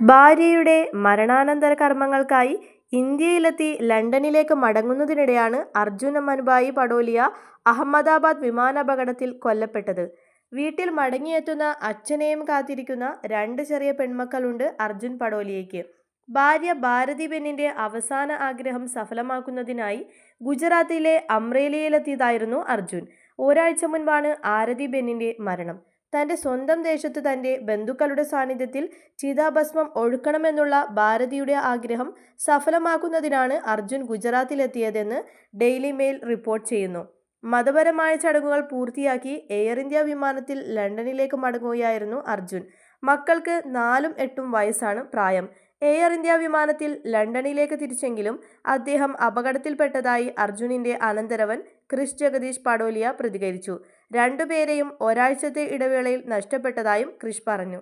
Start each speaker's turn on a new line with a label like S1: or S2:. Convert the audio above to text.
S1: ഭാര്യയുടെ മരണാനന്തര കർമ്മങ്ങൾക്കായി ഇന്ത്യയിലെത്തി ലണ്ടനിലേക്ക് മടങ്ങുന്നതിനിടെയാണ് അർജുൻ മനുഭായി പടോലിയ അഹമ്മദാബാദ് വിമാനാപകടത്തിൽ കൊല്ലപ്പെട്ടത്. വീട്ടിൽ മടങ്ങിയെത്തുന്ന അച്ഛനെയും കാത്തിരിക്കുന്ന രണ്ട് ചെറിയ പെൺമക്കളുണ്ട് അർജുൻ പടോലിയയ്ക്ക്. ഭാര്യ ഭാരതി ബെന്നിന്റെ അവസാന ആഗ്രഹം സഫലമാക്കുന്നതിനായി ഗുജറാത്തിലെ അമ്രേലിയിലെത്തിയതായിരുന്നു അർജുൻ. ഒരാഴ്ച മുൻപാണ് ആരതി ബെന്നിന്റെ മരണം. തന്റെ സ്വന്തം ദേശത്ത് തന്റെ ബന്ധുക്കളുടെ സാന്നിധ്യത്തിൽ ചിതാഭസ്മം ഒഴുക്കണമെന്നുള്ള ഭാരതിയുടെ ആഗ്രഹം സഫലമാക്കുന്നതിനാണ് അർജുൻ ഗുജറാത്തിലെത്തിയതെന്ന് ഡെയിലി മെയിൽ റിപ്പോർട്ട് ചെയ്യുന്നു. മതപരമായ ചടങ്ങുകൾ പൂർത്തിയാക്കി എയർ ഇന്ത്യ വിമാനത്തിൽ ലണ്ടനിലേക്ക് മടങ്ങുകയായിരുന്നു അർജുൻ. മക്കൾക്ക് നാലും എട്ടും വയസ്സാണ് പ്രായം. എയർ ഇന്ത്യ വിമാനത്തിൽ ലണ്ടനിലേക്ക് തിരിച്ചെങ്കിലും അദ്ദേഹം അപകടത്തിൽപ്പെട്ടതായി അർജുനിന്റെ അനന്തരവൻ ക്രിസ് ജഗദീഷ് പടോലിയ പ്രതികരിച്ചു. രണ്ടുപേരെയും ഒരാഴ്ചത്തെ ഇടവേളയിൽ നഷ്ടപ്പെട്ടതായും ക്രിഷ് പറഞ്ഞു.